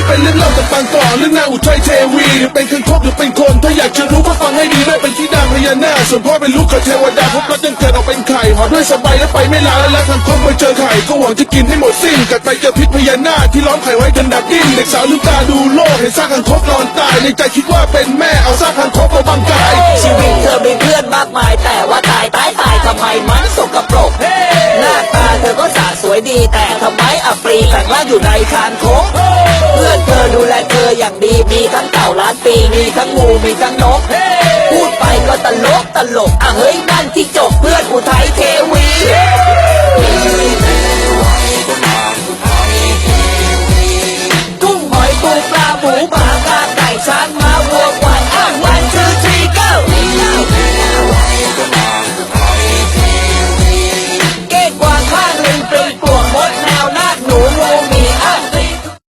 ือเป็นเรื่องเล่าจากปางก่อนเรื่องนางอุทัยเทวีหรือเป็นคังคกหรือเป็นคน ถ้าอยากจะรู้ก็ฟังให้ดีแม่เป็นที่นางพญานาคส่วนพ่อเป็นลูกกับเทวดาพบรักยังเกิดออกเป็นไข่หอด้วยสบายแล้วไปไม่ลาแล้วคังคกไปเจอไข่ก็หวังจะกินให้หมดสิ้นกัดไปเจอพิษพญานาคที่ล้อมไข่ไว้จนดับดิ้นเด็กสาวลืมตาดูโลกเห็นซากคังคกนอนตายในใจคิดว่าเป็นแม่เอาซากคังคกมาบังกายชีวิตเธอมีเพื่อนมากมาย แต่ว่าตายตายตายทำไมมันสกปรกหน้าตาเธอก็สาสวยดีแต่ทำไมอัปรีแข็งล่างอยู่ในคานคก ดูแลเธออย่างดีมีทั้งเต่าล้านปีมีทั้งงูมีทั้งนก พูดไปก็ตลกตลกอะเฮ้ยนั่นที่จบเพื่อนอุทยเทวีทุ่งหอยปูปลาหมูปลากาไก่ช้าง